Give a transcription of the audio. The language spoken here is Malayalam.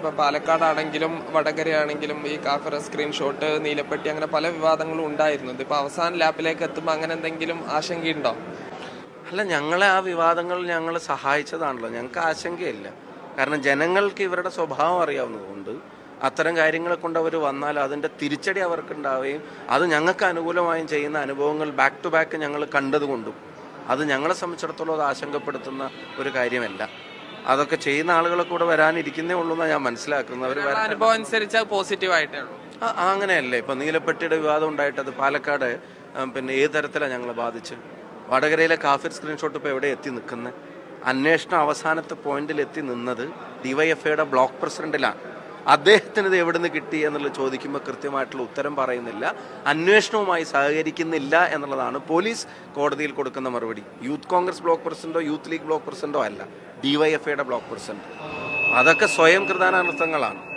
ഇപ്പൊ പാലക്കാടാണെങ്കിലും വടകരയാണെങ്കിലും ഈ കാഫർ സ്ക്രീൻഷോട്ട് നീലപ്പെട്ടി അങ്ങനെ പല വിവാദങ്ങളും ഉണ്ടായിരുന്നു. ഇതിപ്പോൾ അവസാന ലാപ്പിലേക്ക് എത്തുമ്പോൾ അങ്ങനെ എന്തെങ്കിലും ആശങ്കയുണ്ടോ? അല്ല ഞങ്ങളെ ആ വിവാദങ്ങൾ ഞങ്ങൾ സഹായിച്ചതാണല്ലോ. ഞങ്ങൾക്ക് ആശങ്കയില്ല. കാരണം ജനങ്ങൾക്ക് ഇവരുടെ സ്വഭാവം അറിയാവുന്നതുകൊണ്ട് അത്തരം കാര്യങ്ങളെ കൊണ്ട് അവർ വന്നാൽ അതിന്റെ തിരിച്ചടി അവർക്കുണ്ടാവുകയും അത് ഞങ്ങൾക്ക് അനുകൂലമായും ചെയ്യുന്ന അനുഭവങ്ങൾ ബാക്ക് ടു ബാക്ക് ഞങ്ങൾ കണ്ടതുകൊണ്ടും അത് ഞങ്ങളെ സംബന്ധിച്ചിടത്തോളം അത് ആശങ്കപ്പെടുത്തുന്ന ഒരു കാര്യമല്ല. അതൊക്കെ ചെയ്യുന്ന ആളുകളൊക്കെ കൂടെ വരാനിരിക്കുന്നേ ഉള്ളൂ എന്നാണ് ഞാൻ മനസ്സിലാക്കുന്നത്. അവർ അനുഭവം അനുസരിച്ച് പോസിറ്റീവ് ആയിട്ടേ ഉള്ളൂ. അങ്ങനെയല്ലേ? ഇപ്പൊ നീലപ്പെട്ടിയുടെ വിവാദം ഉണ്ടായിട്ട് അത് പാലക്കാട് പിന്നെ ഏത് തരത്തിലാണ് ഞങ്ങളെ ബാധിച്ച് വടകരയിലെ കാഫിർ സ്ക്രീൻഷോട്ട് ഇപ്പോൾ എവിടെ എത്തി നിൽക്കുന്നത് അന്വേഷണം അവസാനത്തെ പോയിന്റിൽ എത്തി നിന്നത് ഡിവൈഎഫ്ഐയുടെ ബ്ലോക്ക് പ്രസിഡന്റിലാണ്. അദ്ദേഹത്തിന് ഇത് എവിടെ നിന്ന് കിട്ടി എന്നുള്ളത് ചോദിക്കുമ്പോൾ കൃത്യമായിട്ടുള്ള ഉത്തരം പറയുന്നില്ല അന്വേഷണവുമായി സഹകരിക്കുന്നില്ല എന്നുള്ളതാണ് പോലീസ് കോടതിയിൽ കൊടുക്കുന്ന മറുപടി. യൂത്ത് കോൺഗ്രസ് ബ്ലോക്ക് പ്രസിഡന്റോ യൂത്ത് ലീഗ് ബ്ലോക്ക് പ്രസിഡന്റോ അല്ല ഡിവൈഎഫ്ഐയുടെ ബ്ലോക്ക് പ്രസിഡന്റ്. അതൊക്കെ സ്വയം കൃതാനർത്ഥങ്ങളാണ്.